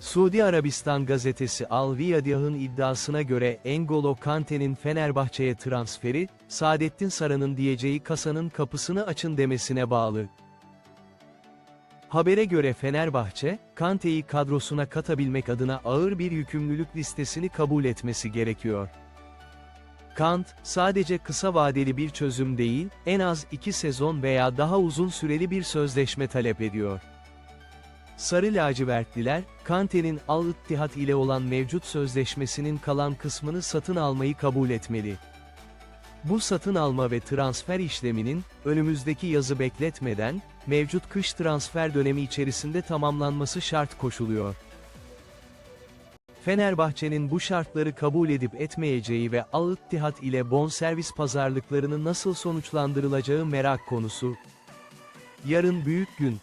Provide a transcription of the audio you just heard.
Suudi Arabistan gazetesi Al Riyadih'ın iddiasına göre Engolo Kante'nin Fenerbahçe'ye transferi, Saadettin Saran'ın diyeceği kasanın kapısını açın demesine bağlı. Habere göre Fenerbahçe, Kante'yi kadrosuna katabilmek adına ağır bir yükümlülük listesini kabul etmesi gerekiyor. Kant, sadece kısa vadeli bir çözüm değil, en az iki sezon veya daha uzun süreli bir sözleşme talep ediyor. Sarı lacivertliler, Kante'nin Al-Ittihad ile olan mevcut sözleşmesinin kalan kısmını satın almayı kabul etmeli. Bu satın alma ve transfer işleminin, önümüzdeki yazı bekletmeden, mevcut kış transfer dönemi içerisinde tamamlanması şart koşuluyor. Fenerbahçe'nin bu şartları kabul edip etmeyeceği ve Al-Ittihad ile bonservis pazarlıklarının nasıl sonuçlandırılacağı merak konusu. Yarın büyük gün,